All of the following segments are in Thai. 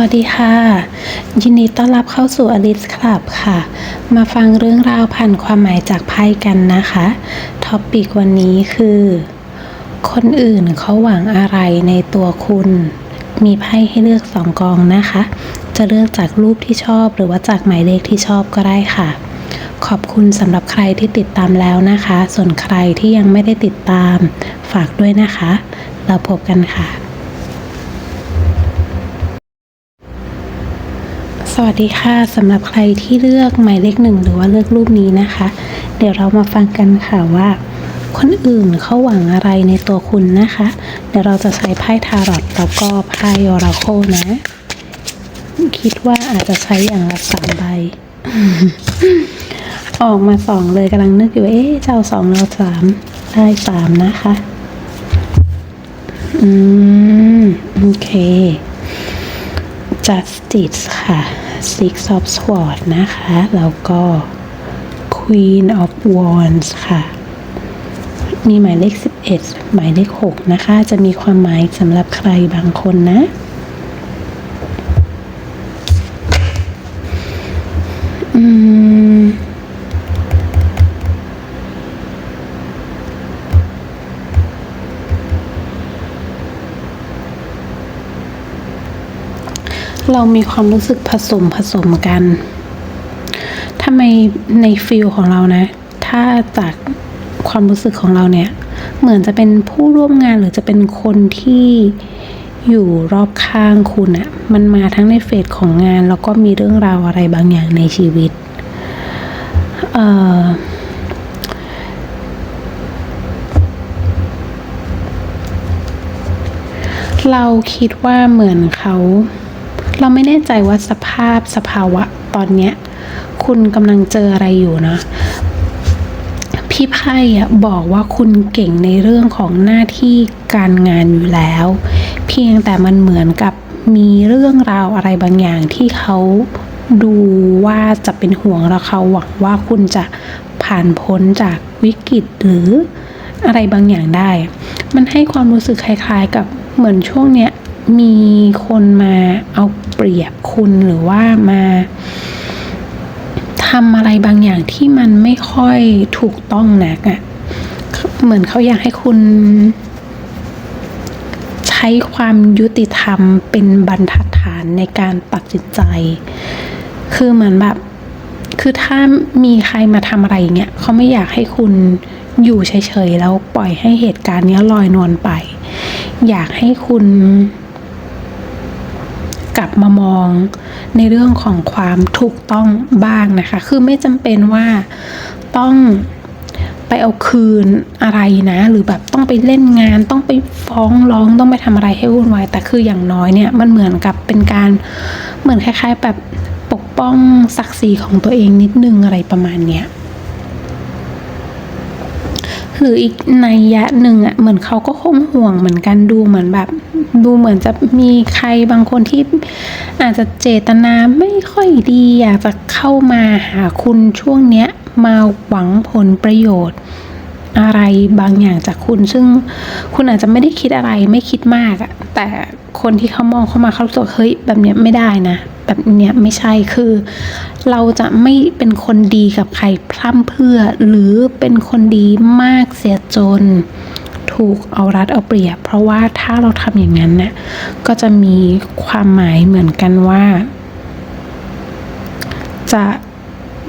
วัสดีค่ะ ยินดีต้อนรับเข้าสู่อลิสคลับค่ะ มาฟังเรื่องราวผ่านความหมายจากไพ่กันนะคะท็อปปิกวันนี้คือ คนอื่นเขาหวังอะไรในตัวคุณ มีไพ่ให้เลือกสองกองนะคะ จะเลือกจากรูปที่ชอบหรือว่าจากหมายเลขที่ชอบก็ได้ค่ะ ขอบคุณสำหรับใครที่ติดตามแล้วนะคะ ส่วนใครที่ยังไม่ได้ติดตาม ฝากด้วยนะคะ เราพบกันค่ะ สวัสดีค่ะสำหรับใครที่เลือกหมายเลขหนึ่งหรือว่าเลือกรูปนี้นะคะ เดี๋ยวเรามาฟังกันค่ะว่า คนอื่นเขาหวังอะไรในตัวคุณนะคะ เดี๋ยวเราจะใช้ไพ่ทาร์อตแล้วก็ไพ่ออราโคนะ คิดว่าอาจจะใช้อย่างละสามใบออกมาสองเลยกำลังนึกอยู่เอ๊ะจะเอาสองเราสามได้สามนะคะ อืม โอเค Justice ค่ะ Six of Swords นะคะ แล้วก็ Queen of Wands ค่ะ มีหมายเลข 11 หมายเลข 6 นะคะ จะมีความหมายสำหรับใครบางคนนะ อืม เรามีความรู้สึกผสมผสมกันทำไมในฟิลของเรานะ ถ้าจากความรู้สึกของเราเนี่ย เหมือนจะเป็นผู้ร่วมงานหรือจะเป็นคนที่อยู่รอบข้างคุณอะมันมาทั้งในเฟสของงาน แล้วก็มีเรื่องราวอะไรบางอย่างในชีวิต เอ่อเราคิดว่าเหมือนเขา เราไม่แน่ใจว่าสภาพสภาวะตอนเนี้ย คุณกำลังเจออะไรอยู่นะ พี่ไพ่บอกว่าคุณเก่งในเรื่องของหน้าที่การงานอยู่แล้ว เพียงแต่มันเหมือนกับมีเรื่องราวอะไรบางอย่างที่เขาดูว่าจะเป็นห่วงแล้วเขาหวังว่าคุณจะผ่านพ้นจากวิกฤตหรืออะไรบางอย่างได้ มันให้ความรู้สึกคล้าย ๆ กับเหมือนช่วงเนี้ย มีคนมาเอาเปรียบคุณหรือว่ามาทำอะไรบางอย่างที่มันไม่ค่อยถูกต้องนักอะ่ะ เหมือนเขาอยากให้คุณใช้ความยุติธรรมเป็นบรรทัดฐานในการตัดสินใจ คือเหมือนแบบ คือถ้ามีใครมาทำอะไรอย่างเงี้ยเขาไม่อยากให้คุณอยู่เฉยๆแล้วปล่อยให้เหตุการณ์นี้ลอยนวลไป อยากให้คุณ กลับมามองในเรื่องของความถูกต้องบ้างนะคะ คือไม่จำเป็นว่าต้องไปเอาคืนอะไรนะ หรือแบบต้องไปเล่นงานต้องไปฟ้องร้องต้องไปทำอะไรให้วุ่นวายแต่คืออย่างน้อยเนี่ยมันเหมือนกับเป็นการเหมือนคล้าย ๆ แบบปกป้องศักดิ์ศรีของตัวเองนิดนึงอะไรประมาณเนี้ย หรืออีกในยะหนึ่งอะเหมือนเขาก็คงห่วงเหมือนกันดูเหมือนแบบ ดูเหมือนจะมีใครบางคนที่อาจจะเจตนาไม่ค่อยดีอยากจะเข้ามาหาคุณช่วงเนี้ยมาหวังผลประโยชน์ อะไรบางอย่างจากคุณ ซึ่งคุณอาจจะไม่ได้คิดอะไรไม่คิดมากอะแต่ คนที่เขามองเข้ามาเขารู้สึกเฮ้ยแบบเนี้ยไม่ได้นะ แบบเนี้ยไม่ใช่คือ เราจะไม่เป็นคนดีกับใครพร่ำเพื่อ หรือเป็นคนดีมากเสียจน ถูกเอารัดเอาเปรียบ เพราะว่าถ้าเราทำอย่างนั้นเนี่ยก็จะมีความหมายเหมือนกันว่า จะ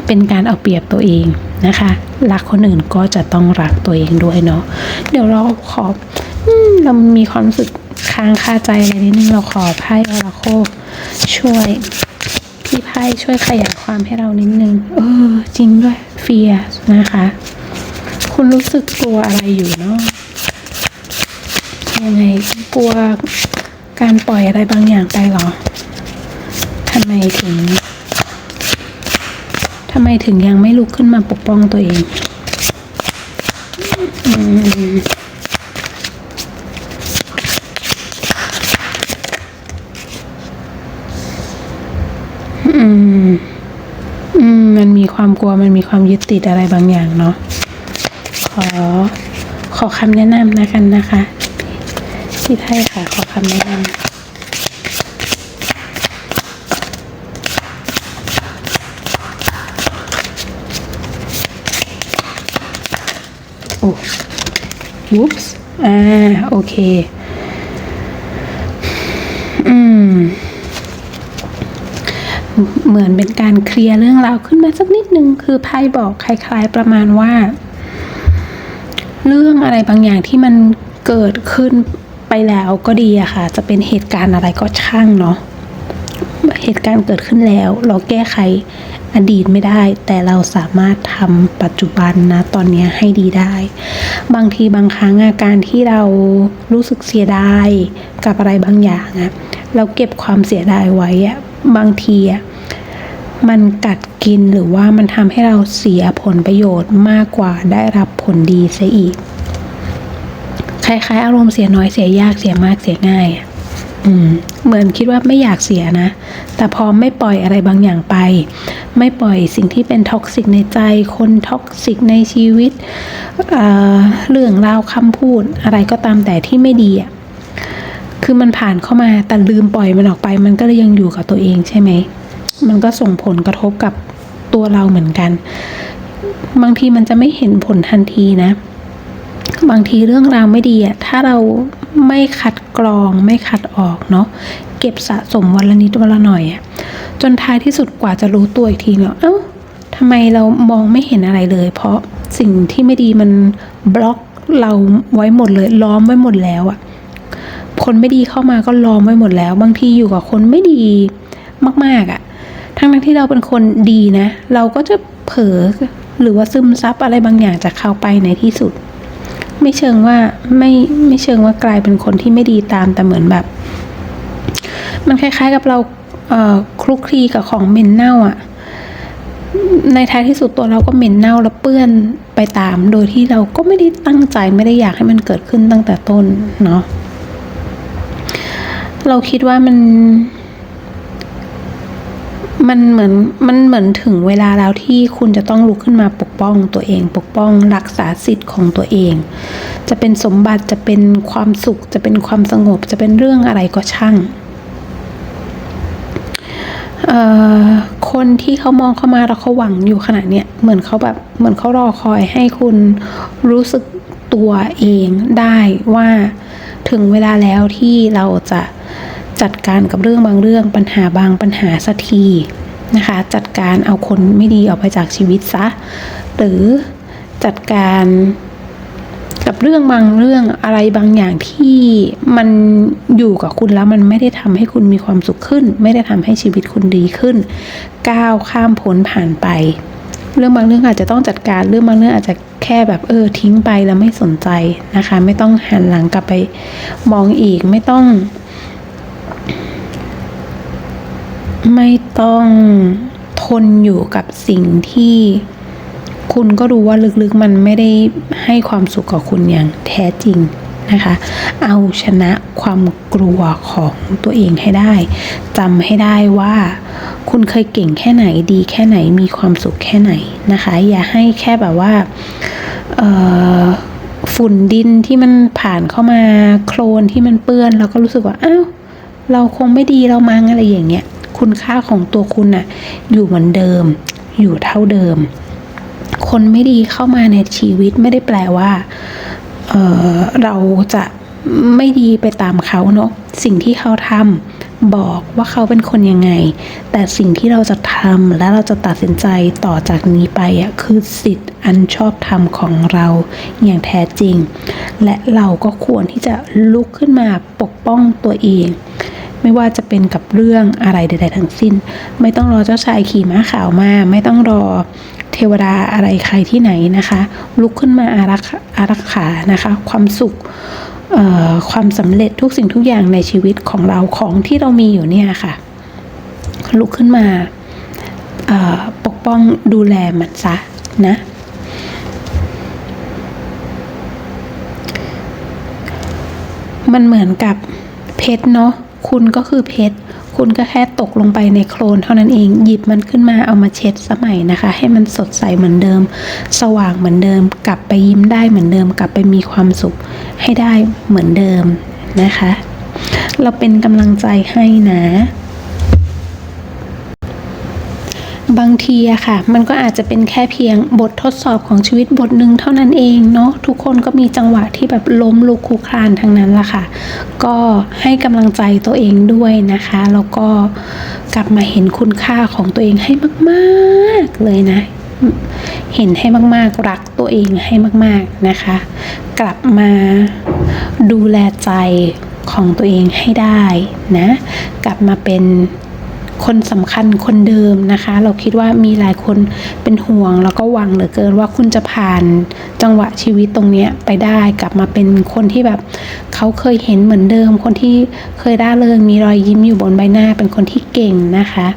เป็นการเอาเปรียบตัวเองนะคะรักคนอื่นก็จะต้องรักตัวเองด้วยเนาะเดี๋ยวเราขออืมเรามีความรู้สึก ค้างคาใจอะไรนิดนึงเราขอไพ่ออราโคช่วย พี่ไพ่ช่วยขยายความให้เรานิดนึง เออ จริงด้วยเฟียนะคะ คุณรู้สึกกลัวอะไรอยู่เนาะยังไงกลัวการปล่อยอะไรบางอย่างไปเหรอทำไมถึงทำไมถึงยังไม่ลุกขึ้นมาปกป้องตัวเอง อืม อืม อืม มันมีความกลัว มันมีความยึดติดอะไรบางอย่างเนาะ ขอ ขอคำแนะนำนะกันนะคะ พี่ไทยค่ะ ขอคำแนะนำโอ้ whoops อ่า โอเค เหมือนเป็นการเคลียร์เรื่องราวขึ้นมาสักนิดนึง คือไพ่บอกคล้ายๆประมาณว่า เรื่องอะไรบางอย่างที่มันเกิดขึ้นไปแล้วก็ดีอะค่ะ จะเป็นเหตุการณ์อะไรก็ช่างเนาะเหตุการณ์เกิดขึ้นแล้ว เราแก้ไขอดีตไม่ได้ แต่เราสามารถทำปัจจุบันนะ ตอนนี้ให้ดีได้ บางทีบางครั้งอาการที่เรารู้สึกเสียดายกับอะไรบางอย่างอะเราเก็บความเสียดายไว้อะ บางทีอะมันกัดกินหรือว่ามันทำให้เราเสียผลประโยชน์มากกว่าได้รับผลดีซะอีก คล้ายๆ อารมณ์เสียน้อยเสียยากเสียมากเสียง่ายอืมเหมือนคิดว่าไม่อยากเสียนะ แต่พอไม่ปล่อยอะไรบางอย่างไป ไม่ปล่อยสิ่งที่เป็นท็อกซิกในใจ คนท็อกซิกในชีวิตเเรื่องราวคำพูดอะไรก็ตามแต่ที่ไม่ดีอะ คือมันผ่านเข้ามาแต่ลืมปล่อยมันออกไป มันก็เลยยังอยู่กับตัวเองใช่ไหม มันก็ส่งผลกระทบกับตัวเราเหมือนกัน บางทีมันจะไม่เห็นผลทันทีนะ บางทีเรื่องราวไม่ดีอะถ้าเราไม่คัดกรองไม่คัดออกเนาะเก็บสะสมวันละนิดวันละหน่อยอะจนท้ายที่สุดกว่าจะรู้ตัวอีกทีเนี่ยเอ้าทำไมเรามองไม่เห็นอะไรเลย เพราะสิ่งที่ไม่ดีมันบล็อกเราไว้หมดเลยล้อมไว้หมดแล้วอะ คนไม่ดีเข้ามาก็ล้อมไว้หมดแล้ว บางทีอยู่กับคนไม่ดีมากๆอะทั้งนั้นที่เราเป็นคนดีนะ เราก็จะเผลอหรือว่าซึมซับอะไรบางอย่างจากเขาไปในที่สุด ไม่เชิงว่าไม่ไม่เชิงว่ากลายเป็นคนที่ไม่ดีตามแต่เหมือนแบบ มันคล้าย ๆ กับเราเคลุกคลีกับของเหม็นเน่าอะ่ะในท้ายที่สุดตัวเราก็เหม็นเน่าแล้วเปื้อนไปตาม โดยที่เราก็ไม่ได้ตั้งใจไม่ได้อยากให้มันเกิดขึ้นตั้งแต่ต้นเนาะ เราคิดว่ามัน มันเหมือนมันเหมือนถึงเวลาแล้วที่คุณจะต้องลุกขึ้นมาปกป้องตัวเอง ปกป้องรักษาสิทธิ์ของตัวเอง จะเป็นสมบัติจะเป็นความสุข จะเป็นความสงบ จะเป็นเรื่องอะไรก็ช่างคนที่เขามองเข้ามาแล้วเขาหวังอยู่ขนาดเนี้ยเหมือนเขาแบบเหมือนเขารอคอยให้คุณรู้สึกตัวเองได้ว่าถึงเวลาแล้วที่เราจะ จัดการกับเรื่องบางเรื่องปัญหาบางปัญหาสักทีนะคะ จัดการเอาคนไม่ดีออกไปจากชีวิตซะ หรือจัดการกับเรื่องบางเรื่องอะไรบางอย่างที่มันอยู่กับคุณแล้วมันไม่ได้ทำให้คุณมีความสุขขึ้น ไม่ได้ทำให้ชีวิตคุณดีขึ้น ก้าวข้ามพ้นผ่านไป เรื่องบางเรื่องอาจจะต้องจัดการเรื่องบางเรื่องอาจจะแค่แบบเออทิ้งไปแล้วไม่สนใจนะคะ ไม่ต้องหันหลังกลับไปมองอีกไม่ต้อง ไม่ต้องทนอยู่กับสิ่งที่คุณก็รู้ว่าลึกๆมันไม่ได้ให้ความสุขกับคุณอย่างแท้จริงนะคะ เอาชนะความกลัวของตัวเองให้ได้จำให้ได้ว่า คุณเคยเก่งแค่ไหนดีแค่ไหนมีความสุขแค่ไหนนะคะ อย่าให้แค่แบบว่าฝุ่นดินที่มันผ่านเข้ามาโคลนที่มันเปื้อนเราก็รู้สึกว่าอ้าวเราคงไม่ดีเรามั้งอะไรอย่างเงี้ย คุณค่าของตัวคุณน่ะอยู่เหมือนเดิม อยู่เท่าเดิม คนไม่ดีเข้ามาในชีวิตไม่ได้แปลว่าเออเราจะไม่ดีไปตามเขาเนอะสิ่งที่เขาทำบอกว่าเขาเป็นคนยังไง แต่สิ่งที่เราจะทำและเราจะตัดสินใจต่อจากนี้ไปอะคือสิทธิ์อันชอบธรรมของเราอย่างแท้จริง และเราก็ควรที่จะลุกขึ้นมาปกป้องตัวเอง ไม่ว่าจะเป็นกับเรื่องอะไรใด ๆ ทั้งสิ้น ไม่ต้องรอเจ้าชายขี่ม้าขาวมา ไม่ต้องรอเทวดาอะไรใครที่ไหนนะคะ ลุกขึ้นมาอารักอารักขานะคะ ความสุขความสำเร็จทุกสิ่งทุกอย่างในชีวิตของเราของที่เรามีอยู่เนี่ยค่ะ ลุกขึ้นมาปกป้องดูแลมันซะนะมันเหมือนกับเพชรเนาะ คุณก็คือเพชร คุณก็แค่ตกลงไปในโคลนเท่านั้นเอง หยิบมันขึ้นมาเอามาเช็ดสมัยนะคะ ให้มันสดใสเหมือนเดิม สว่างเหมือนเดิม กลับไปยิ้มได้เหมือนเดิม กลับไปมีความสุขให้ได้เหมือนเดิมนะคะ เราเป็นกำลังใจให้นะ บางทีอะค่ะ มันก็อาจจะเป็นแค่เพียงบททดสอบของชีวิตบทหนึ่งเท่านั้นเองเนาะทุกคนก็มีจังหวะที่แบบล้มลุกคลุกคลานทั้งนั้นละค่ะ ก็ให้กำลังใจตัวเองด้วยนะคะ แล้วก็กลับมาเห็นคุณค่าของตัวเองให้มากๆเลยนะ เห็นให้มากๆ รักตัวเองให้มาก ๆนะคะ กลับมาดูแลใจของตัวเองให้ได้นะ กลับมาเป็น คนสำคัญคนเดิมนะคะ เราคิดว่ามีหลายคนเป็นห่วง แล้วก็หวังเหลือเกินว่าคุณจะผ่านจังหวะชีวิตตรงนี้ไปได้กลับมาเป็นคนที่แบบเขาเคยเห็นเหมือนเดิม คนที่เคยร่าเริงมีรอยยิ้มอยู่บนใบหน้า เป็นคนที่เก่งนะคะ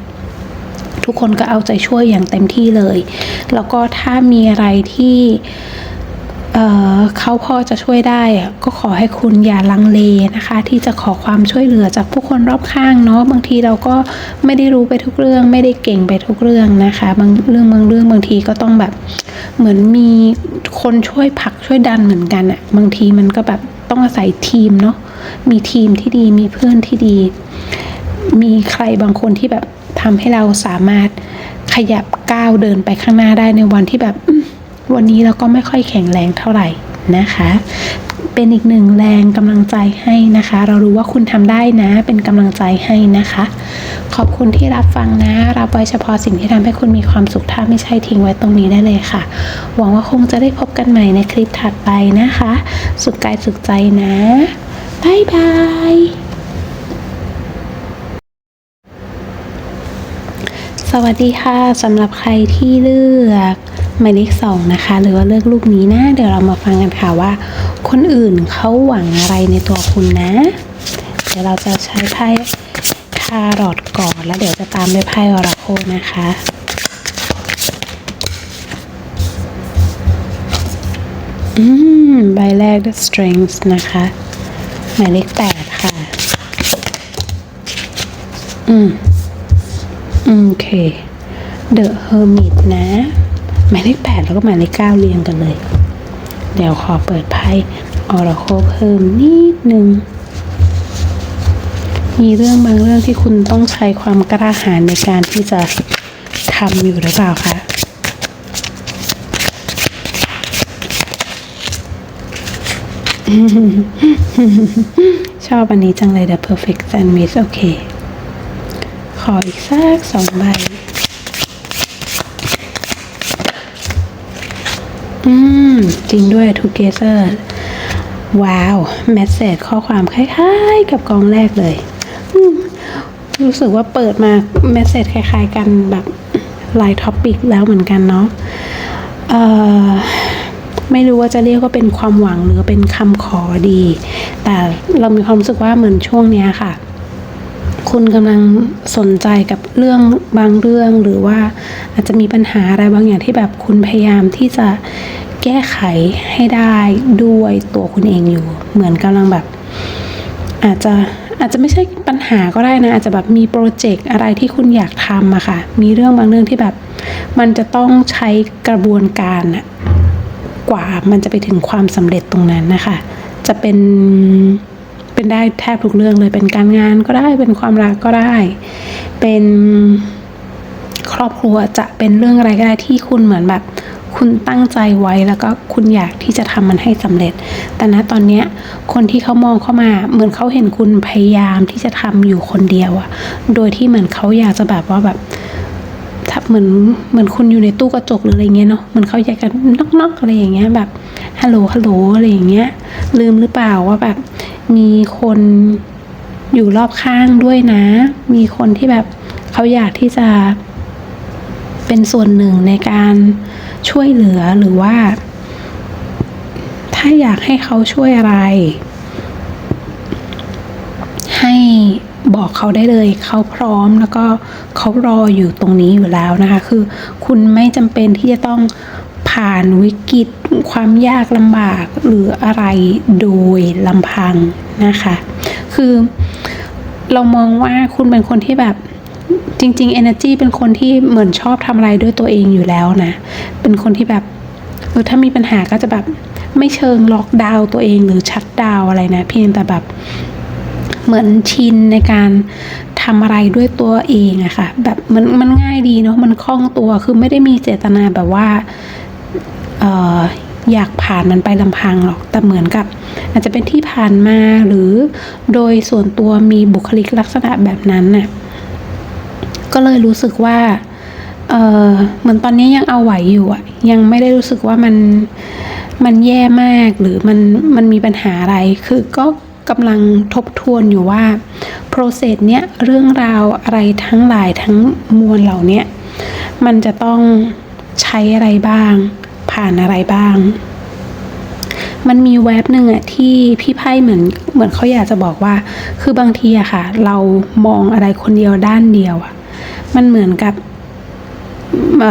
ทุกคนก็เอาใจช่วยอย่างเต็มที่เลย แล้วก็ถ้ามีอะไรที่ เเขาพอจะช่วยได้ก็ขอให้คุณอย่าลังเลนะคะ ที่จะขอความช่วยเหลือจากผู้คนรอบข้างเนาะบางทีเราก็ไม่ได้รู้ไปทุกเรื่อง ไม่ได้เก่งไปทุกเรื่องนะคะบางเรื่องบางเรื่องบางทีก็ต้องแบบเหมือนมีคนช่วยผลักช่วยดันเหมือนกันอะบางทีมันก็แบบต้องอาศัยทีมเนาะมีทีมที่ดีมีเพื่อนที่ดี มีใครบางคนที่แบบทำให้เราสามารถขยับก้าวเดินไปข้างหน้าได้ในวันที่แบบ วันนี้เราก็ไม่ค่อยแข็งแรงเท่าไหร่นะคะ เป็นอีกหนึ่งแรงกำลังใจให้นะคะ เรารู้ว่าคุณทำได้นะ เป็นกำลังใจให้นะคะ ขอบคุณที่รับฟังนะ รับไว้เฉพาะสิ่งที่ทำให้คุณมีความสุขถ้าไม่ใช่ทิ้งไว้ตรงนี้ได้เลยค่ะ หวังว่าคงจะได้พบกันใหม่ในคลิปถัดไปนะคะ สุขกายสุขใจนะบายบายสวัสดีค่ะสำหรับใครที่เลือก หมายเลขสองนะคะ หรือว่าเลือกลูกนี้นะ เดี๋ยวเรามาฟังกันค่ะว่า คนอื่นเขาหวังอะไรในตัวคุณนะ เดี๋ยวเราจะใช้ไพ่คารอทก่อนแล้วเดี๋ยวจะตามด้วยไพ่ออราโคนะคะอืมใบแรก the strength นะคะ หมายเลขแปดค่ะ อืม โอเค The Hermit นะ หมายเลขแปดแล้วก็หมายเลขเก้าเรียงกันเลย เดี๋ยวขอเปิดไพ่ออราโคเพิ่มนิดนึงมีเรื่องบางเรื่องที่คุณต้องใช้ความกล้าหาญในการที่จะทำอยู่หรือเปล่าคะชอบอันนี้จังเลย The Perfect Sandwich โอเค ขออีกสักสองใบ อืม จริงด้วย together ว้าว แมสเซจข้อความคล้ายๆ กับกองแรกเลย รู้สึกว่าเปิดมาแมสเซจคล้าย ๆ กันแบบหลายท็อปิกแล้วเหมือนกันเนาะไม่รู้ว่าจะเรียกว่าเป็นความหวังหรือเป็นคำขอดี แต่เรามีความรู้สึกว่าเหมือนช่วงเนี้ยค่ะ คุณกำลังสนใจกับเรื่องบางเรื่องหรือว่าอาจจะมีปัญหาอะไรบางอย่างที่แบบคุณพยายามที่จะ แก้ไขให้ได้ด้วยตัวคุณเองอยู่ เหมือนกำลังแบบ อาจจะอาจจะไม่ใช่ปัญหาก็ได้นะ อาจจะแบบมีโปรเจกต์อะไรที่คุณอยากทำอะค่ะ มีเรื่องบางเรื่องที่แบบ มันจะต้องใช้กระบวนการอะกว่ามันจะไปถึงความสำเร็จตรงนั้นนะคะ จะเป็นเป็นได้แทบทุกเรื่องเลยเป็นการงานก็ได้เป็นความรักก็ได้ เป็นครอบครัวจะเป็นเรื่องอะไรก็ได้ที่คุณเหมือนแบบ คุณตั้งใจไว้แล้วก็คุณอยากที่จะทำมันให้สำเร็จ แต่ณตอนเนี้ยคนที่เขามองเข้ามาเหมือนเขาเห็นคุณพยายามที่จะทำอยู่คนเดียวอะโดยที่เหมือนเขาอยากจะแบบว่าแบบถ้าเหมือนเหมือนคุณอยู่ในตู้กระจกหรืออะไรเงี้ยเนาะเหมือนเขาอยากจะนอกๆอะไรอย่างเงี้ยแบบฮัลโหลฮัลโหลอะไรอย่างเงี้ย ลืมหรือเปล่าว่าแบบมีคนอยู่รอบข้างด้วยนะ มีคนที่แบบเขาอยากที่จะเป็นส่วนหนึ่งในการ ช่วยเหลือหรือว่า ถ้าอยากให้เขาช่วยอะไร ให้บอกเขาได้เลย เขาพร้อมแล้วก็เขารออยู่ตรงนี้อยู่แล้วนะคะ คือคุณไม่จำเป็นที่จะต้องผ่านวิกฤตความยากลำบากหรืออะไรโดยลำพังนะคะ คือเรามองว่าคุณเป็นคนที่แบบ จริงๆ energy เป็นคนที่เหมือนชอบทำอะไรด้วยตัวเองอยู่แล้วนะ เป็นคนที่แบบเออถ้ามีปัญหาก็จะแบบไม่เชิงล็อกดาวตัวเองหรือชัดดาวอะไรนะ เพียงแต่แบบเหมือนชินในการทำอะไรด้วยตัวเองอะค่ะ แบบมันมันง่ายดีเนาะมันคล่องตัวคือไม่ได้มีเจตนาแบบว่าเอออยากผ่านมันไปลำพังหรอก แต่เหมือนกับ อาจจะเป็นที่ผ่านมาหรือโดยส่วนตัวมีบุคลิกลักษณะแบบนั้นน่ะ ก็เลยรู้สึกว่าเออเหมือนตอนนี้ยังเอาไหวอยู่อะยังไม่ได้รู้สึกว่ามันมันแย่มากหรือมันมันมีปัญหาอะไร คือก็กำลังทบทวนอยู่ว่า process เนี้ยเรื่องราวอะไรทั้งหลายทั้งมวลเหล่านี้มันจะต้องใช้อะไรบ้าง ผ่านอะไรบ้าง มันมีแว็บหนึ่งอะที่พี่ไพ่เหมือนเหมือนเขาอยากจะบอกว่า คือบางทีอะค่ะ เรามองอะไรคนเดียวด้านเดียวอะ มันเหมือนกับเ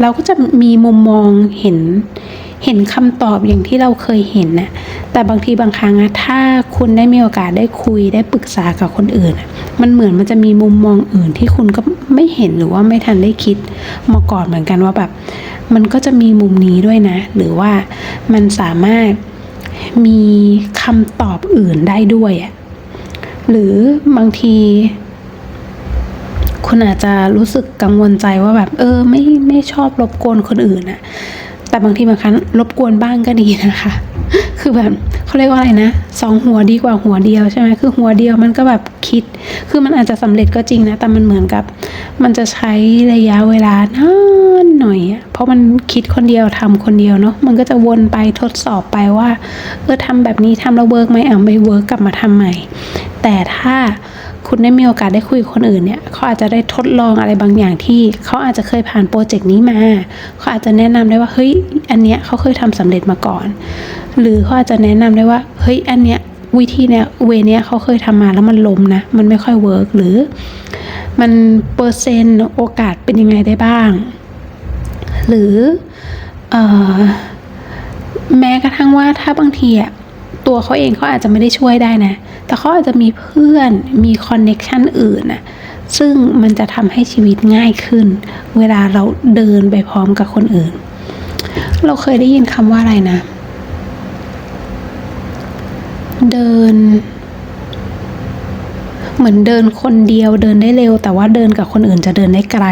เราก็จะมีมุมมองเห็นเห็นคำตอบอย่างที่เราเคยเห็นนะแต่บางทีบางครั้งอะถ้าคุณได้มีโอกาสได้คุยได้ปรึกษากับคนอื่นอะมันเหมือนมันจะมีมุมมองอื่นที่คุณก็ไม่เห็นหรือว่าไม่ทันได้คิดมาก่อนเหมือนกันว่าแบบมันก็จะมีมุมนี้ด้วยนะ หรือว่ามันสามารถมีคำตอบอื่นได้ด้วยอะหรือบางที คุณอาจจะรู้สึกกังวลใจว่าแบบ เออ ไม่ไม่ชอบรบกวนคนอื่นอะแต่บางทีบางครั้งรบกวนบ้างก็ดีนะคะ คือแบบเขาเรียกว่าอะไรนะสองหัวดีกว่าหัวเดียวใช่ไหมคือหัวเดียวมันก็แบบคิด คือมันอาจจะสำเร็จก็จริงนะ แต่มันเหมือนกับ มันจะใช้ระยะเวลานานหน่อย เพราะมันคิดคนเดียวทำคนเดียวเนาะ มันก็จะวนไปทดสอบไปว่า เออทำแบบนี้ทำแล้วเวิร์กไหมอะไม่เวิร์กกลับมาทำใหม่ แต่ถ้า คุณได้มีโอกาสได้คุยกับคนอื่นเนี่ยเขาอาจจะได้ทดลองอะไรบางอย่างที่เขาอาจจะเคยผ่านโปรเจกต์นี้มาเขาอาจจะแนะนำได้ว่าเฮ้ยอันเนี้ยเขาเคยทำสำเร็จมาก่อน หรือเขาอาจจะแนะนำได้ว่าเฮ้ยอันเนี้ยวิธีเนี้ยเวเนี้ยเขาเคยทำมาแล้วมันล้มนะมันไม่ค่อยเวิร์กหรือ มันเปอร์เซ็นต์โอกาสเป็นยังไงได้บ้าง หรือเออแม้กระทั่งว่าถ้าบางทีอะตัวเขาเองเขาอาจจะไม่ได้ช่วยได้นะ แต่เขาอาจจะมีเพื่อนมีคอนเน็กชันอื่นน่ะซึ่งมันจะทำให้ชีวิตง่ายขึ้น เวลาเราเดินไปพร้อมกับคนอื่น เราเคยได้ยินคำว่าอะไรนะ เดิน เหมือนเดินคนเดียวเดินได้เร็ว แต่ว่าเดินกับคนอื่นจะเดินได้ไกล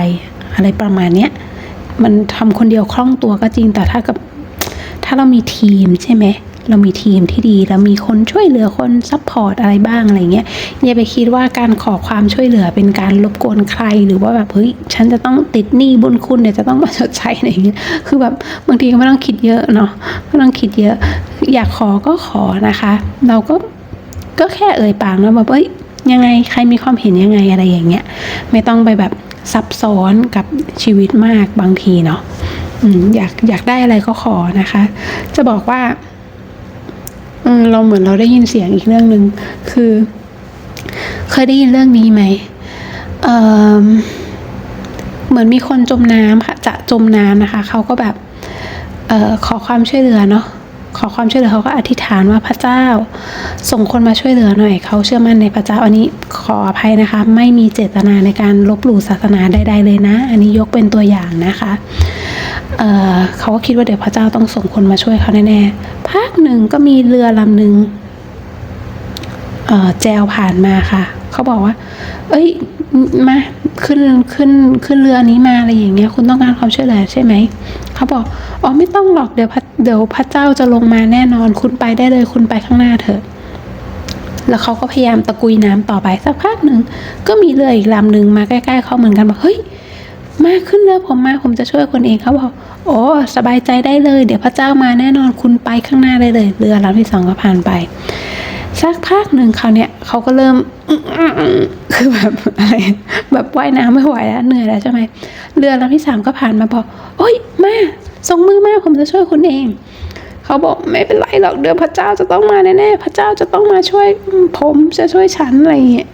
อะไรประมาณเนี้ยมันทำคนเดียวคล่องตัวก็จริงแต่ถ้ากับ ถ้าเรามีทีมใช่ไหม เรามีทีมที่ดีแล้วมีคนช่วยเหลือคนซัพพอร์ตอะไรบ้างอะไรเงี้ยอย่าไปคิดว่าการขอความช่วยเหลือเป็นการรบกวนใครหรือว่าแบบเฮ้ยฉันจะต้องติดหนี้บุญคุณเดี๋ยวจะต้องมาชดใช้อะไรเงี้ยคือแบบบางทีก็ไม่ต้องคิดเยอะเนาะไม่ต้องคิดเยอะ อยากขอก็ขอนะคะ เราก็ก็แค่เอ่ยปากแล้วแบบเอ้ยยังไงใครมีความเห็นยังไงอะไรอย่างเงี้ย ไม่ต้องไปแบบซับซ้อนกับชีวิตมากบางทีเนาะอืมอยากอยากได้อะไรก็ขอนะคะ จะบอกว่า เราเหมือนเราได้ยินเสียงอีกเรื่องหนึ่งคือ เคยได้ยินเรื่องนี้ไหมเออเหมือนมีคนจมน้ำค่ะจะจมน้ำนะคะเขาก็แบบเออขอความช่วยเหลือเนาะขอความช่วยเหลือเขาก็อธิษฐานว่าพระเจ้า ส่งคนมาช่วยเหลือหน่อยเขาเชื่อมั่นในพระเจ้าอันนี้ขออภัยนะคะ ไม่มีเจตนาในการลบหลู่ศาสนาใด ๆ เลยนะ อันนี้ยกเป็นตัวอย่างนะคะ เเขาก็คิดว่าเดี๋ยวพระเจ้าต้องส่งคนมาช่วยเขาแน่ๆพักหนึ่งก็มีเรือลำหนึ่งเอ่อแจวผ่านมาค่ะ เขาบอกว่า เอ้ย มาขึ้นขึ้นขึ้นเรือนี้มาอะไรอย่างเงี้ย คุณต้องการความช่วยเหลือใช่ไหม เขาบอก อ๋อไม่ต้องหรอกเดี๋ยวพระเดี๋ยวพระเจ้าจะลงมาแน่นอน คุณไปได้เลย คุณไปข้างหน้าเถอะ แล้วเขาก็พยายามตะกุยน้ำต่อไปสักพักหนึ่ง ก็มีเรืออีกลำหนึ่งมาใกล้ๆเขาเหมือนกันบอก เฮ้ย มาขึ้นเรือผมมาผมจะช่วยคนเองเขาบอกโอ้สบายใจได้เลย เดี๋ยวพระเจ้ามาแน่นอนคุณไปข้างหน้าได้เลยเรือลำที่สองก็ผ่านไป สักพักหนึ่งเขาเนี่ยเขาก็เริ่มคือแบบอะไรแบบว่ายน้ำไม่ไหวแล้วเหนื่อยแล้วใช่ไหมเรือลำที่สามก็ผ่านมาบอกโอ้ยมาส่งมือมาผมจะช่วยคุณเองเขาบอกไม่เป็นไรหรอกเดี๋ยวพระเจ้าจะต้องมาแน่ๆพระเจ้าจะต้องมาช่วยผมจะช่วยฉันอะไรอย่างเงี้ย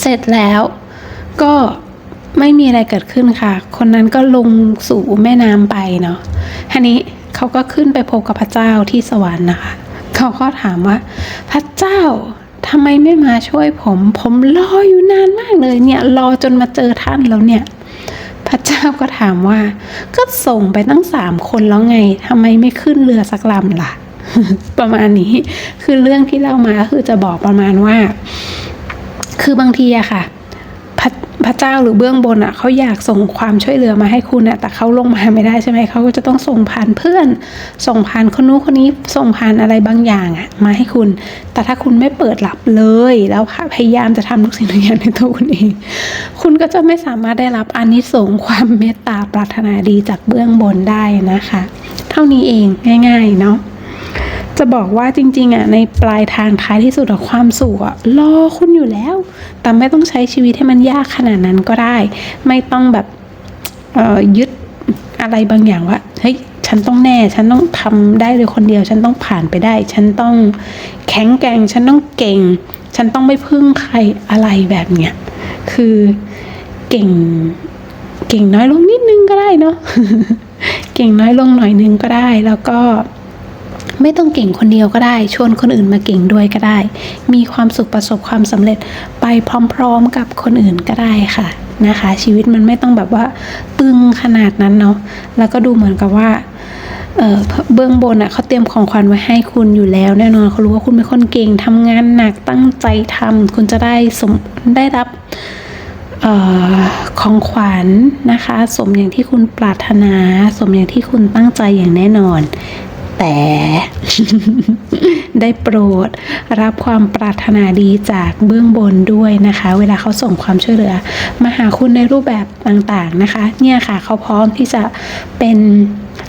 เสร็จแล้วก็ ไม่มีอะไรเกิดขึ้นค่ะ คนนั้นก็ลงสู่แม่น้ำไปเนาะทีนี้เขาก็ขึ้นไปพบกับพระเจ้าที่สวรรค์นะคะ เขาก็ถามว่า พระเจ้าทำไมไม่มาช่วยผม ผมรออยู่นานมากเลยเนี่ย รอจนมาเจอท่านแล้วเนี่ย พระเจ้าก็ถามว่า ก็ส่งไปตั้งสามคนแล้วไงทำไมไม่ขึ้นเรือสักลำล่ะ ประมาณนี้คือเรื่องที่เล่ามาคือจะบอกประมาณว่า คือบางทีอะค่ะ พระเจ้าหรือเบื้องบนอะเขาอยากส่งความช่วยเหลือมาให้คุณอะแต่เขาลงมาไม่ได้ใช่ไหมเขาก็จะต้องส่งผ่านเพื่อน ส่งผ่านคนนู้นคนนี้ส่งผ่านอะไรบางอย่างอะมาให้คุณ แต่ถ้าคุณไม่เปิดรับเลย แล้วพยายามจะทำทุกสิ่งทุกอย่างในตัวคุณเอง คุณก็จะไม่สามารถได้รับอานิสงส์ความเมตตาปรารถนาดีจากเบื้องบนได้นะคะ เท่านี้เองง่าย ๆ เนาะ จะบอกว่าจริงๆอะในปลายทางท้ายที่สุดอะความสุขอะรอคุณอยู่แล้ว แต่ไม่ต้องใช้ชีวิตให้มันยากขนาดนั้นก็ได้ ไม่ต้องแบบยึดอะไรบางอย่างว่าเฮ้ยฉันต้องแน่ ฉันต้องทำได้เลยคนเดียว ฉันต้องผ่านไปได้ ฉันต้องแข็งแกร่ง ฉันต้องเก่ง ฉันต้องไม่พึ่งใครอะไรแบบเนี้ยคือเก่งเก่งน้อยลงนิดนึงก็ได้เนาะเก่งน้อยลงหน่อยนึงก็ได้แล้วก็ ไม่ต้องเก่งคนเดียวก็ได้ ชวนคนอื่นมาเก่งด้วยก็ได้ มีความสุขประสบความสำเร็จไปพร้อมๆกับคนอื่นก็ได้ค่ะนะคะ ชีวิตมันไม่ต้องแบบว่าตึงขนาดนั้นเนาะแล้วก็ดูเหมือนกับว่าเเบื้องบนอะเขาเตรียมของขวัญไว้ให้คุณอยู่แล้วแน่นอนเขารู้ว่าคุณเป็นคนเก่งทำงานหนักตั้งใจทำคุณจะได้สมได้รับออของขวัญนะคะ สมอย่างที่คุณปรารถนา สมอย่างที่คุณตั้งใจอย่างแน่นอน แต่ ได้โปรดรับความปรารถนาดีจากเบื้องบนด้วยนะคะ เวลาเขาส่งความช่วยเหลือ มาหาคุณในรูปแบบต่างๆนะคะ เนี่ยค่ะเขาพร้อมที่จะเป็น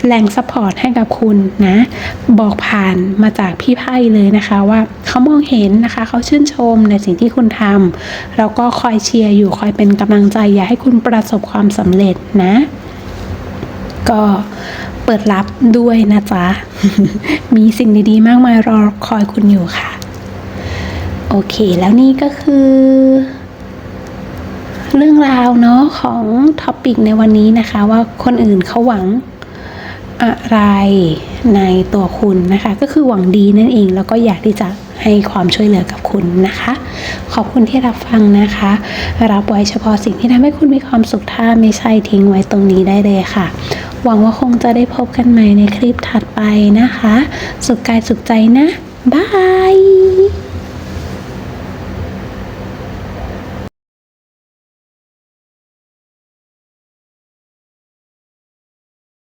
แหล่งซัพพอร์ตให้กับคุณนะ บอกผ่านมาจากพี่ไพ่เลยนะคะว่าเขามองเห็นนะคะ เขาชื่นชมในสิ่งที่คุณทำแล้วก็คอยเชียร์อยู่คอยเป็นกำลังใจ อยากให้คุณประสบความสำเร็จนะ ก็ เปิดรับด้วยนะจ๊ะ มีสิ่งดีๆ มากมายรอคอยคุณอยู่ค่ะ โอเค แล้วนี่ก็คือ เรื่องราวเนาะของท็อปิกในวันนี้นะคะ ว่าคนอื่นเขาหวังอะไรในตัวคุณนะคะ ก็คือหวังดีนั่นเองแล้วก็อยากที่จะ ให้ความช่วยเหลือกับคุณนะคะ ขอบคุณที่รับฟังนะคะ รับไว้เฉพาะสิ่งที่ทำให้คุณมีความสุขถ้าไม่ใช่ทิ้งไว้ตรงนี้ได้เลยค่ะ หวังว่าคงจะได้พบกันใหม่ในคลิปถัดไปนะคะ สุขกายสุขใจนะบาย